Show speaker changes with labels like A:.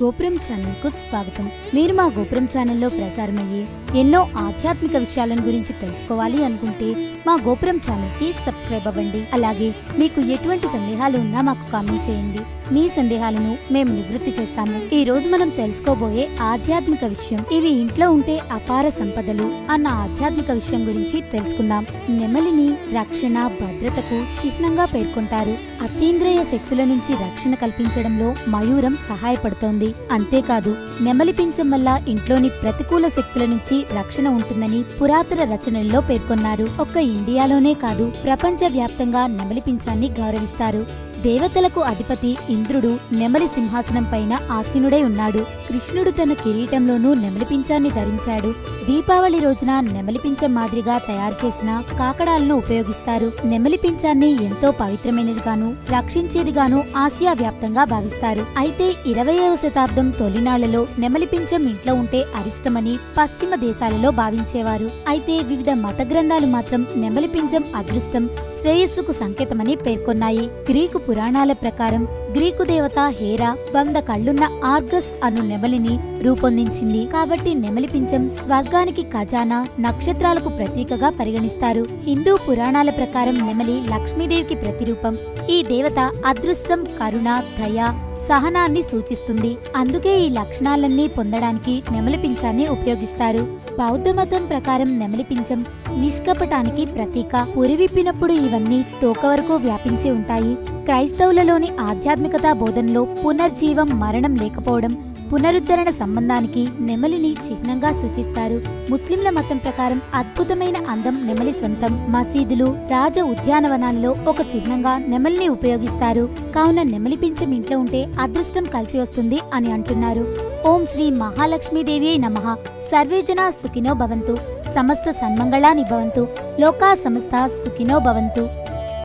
A: గోపురం ఛానల్కు స్వాగతం. మీరు మా గోపురం ఛానల్లో ప్రసారమయ్యే ఎన్నో ఆధ్యాత్మిక విషయాలను గురించి తెలుసుకోవాలి అనుకుంటే మా గోపురం ఛానల్కి సబ్స్క్రైబ్ అవ్వండి. అలాగే మీకు ఎటువంటి సందేహాలు ఉన్నా మాకు కామెంట్ చేయండి. మీ సందేహాలను మేము నివృత్తి చేస్తాము. ఈ రోజు మనం తెలుసుకోబోయే ఆధ్యాత్మిక విషయం. ఇవి ఇంట్లో ఉంటే అపార సంపదలు అన్న ఆధ్యాత్మిక విషయం గురించి తెలుసుకుందాం. నెమలిని రక్షణ భద్రతకు చిహ్నంగా పేర్కొంటారు. అతీంద్రియ శక్తుల నుంచి రక్షణ కల్పించడంలో మయూరం సహాయపడుతోంది. అంతేకాదు నెమలి పించం వల్ల ఇంట్లోని ప్రతికూల శక్తుల నుంచి రక్షణ ఉంటుందని పురాతన రచనల్లో పేర్కొన్నారు. ఒక్క ఇండియాలోనే కాదు ప్రపంచ వ్యాప్తంగా నెమలి పించాన్ని గౌరవిస్తారు. దేవతలకు అధిపతి ఇంద్రుడు నెమలి సింహాసనం పైన ఆసీనుడై ఉన్నాడు. కృష్ణుడు తన కిరీటంలోనూ నెమలిపించాన్ని ధరించాడు. దీపావళి రోజున నెమలిపించం మాదిరిగా తయారు చేసిన కాకడాలను ఉపయోగిస్తారు. నెమలిపించాన్ని ఎంతో పవిత్రమైనదిగాను రక్షించేదిగాను ఆసియా వ్యాప్తంగా భావిస్తారు. అయితే ఇరవయవ శతాబ్దం తొలినాళ్ళలో నెమలిపించం ఇంట్లో ఉంటే అరిష్టమని పశ్చిమ దేశాలలో భావించేవారు. అయితే వివిధ మత గ్రంథాలు మాత్రం నెమలిపించం అదృష్టం శ్రేయస్సుకు సంకేతమని పేర్కొన్నాయి. గ్రీకు పురాణాల ప్రకారం గ్రీకు దేవత హేరా వంద కళ్ళున్న ఆర్గస్ అను నెమలిని రూపొందించింది. కాబట్టి నెమలి పించం స్వర్గానికి ఖజానా నక్షత్రాలకు ప్రతీకగా పరిగణిస్తారు. హిందూ పురాణాల ప్రకారం నెమలి లక్ష్మీదేవికి ప్రతిరూపం. ఈ దేవత అదృష్టం కరుణ దయ సహనాన్ని సూచిస్తుంది. అందుకే ఈ లక్షణాలన్నీ పొందడానికి నెమలిపించాన్ని ఉపయోగిస్తారు. బౌద్ధ మతం ప్రకారం నెమలిపించం నిష్కపటానికి ప్రతీక. ఉరివిప్పినప్పుడు ఇవన్నీ తోక వరకు వ్యాపించి ఉంటాయి. క్రైస్తవులలోని ఆధ్యాత్మికతా బోధనలో పునర్జీవం మరణం లేకపోవడం పునరుద్ధరణ సంబంధానికి నెమలిని చిహ్నంగా సూచిస్తారు. ముస్లింల మతం ప్రకారం అద్భుతమైన అందం నెమలి సొంతం. మసీదులు రాజ ఉద్యానవనాల్లో ఒక చిహ్నంగా నెమలిని ఉపయోగిస్తారు. కావున నెమలి పించం ఇంట్లో ఉంటే అదృష్టం కలిసి వస్తుంది అని అంటున్నారు. ఓం శ్రీ మహాలక్ష్మీదేవి నమః. సర్వే జనా సుఖినో భవంతు. సమస్త సన్మంగళాని భవంతు. లోకా సమస్త సుఖినో భవంతు.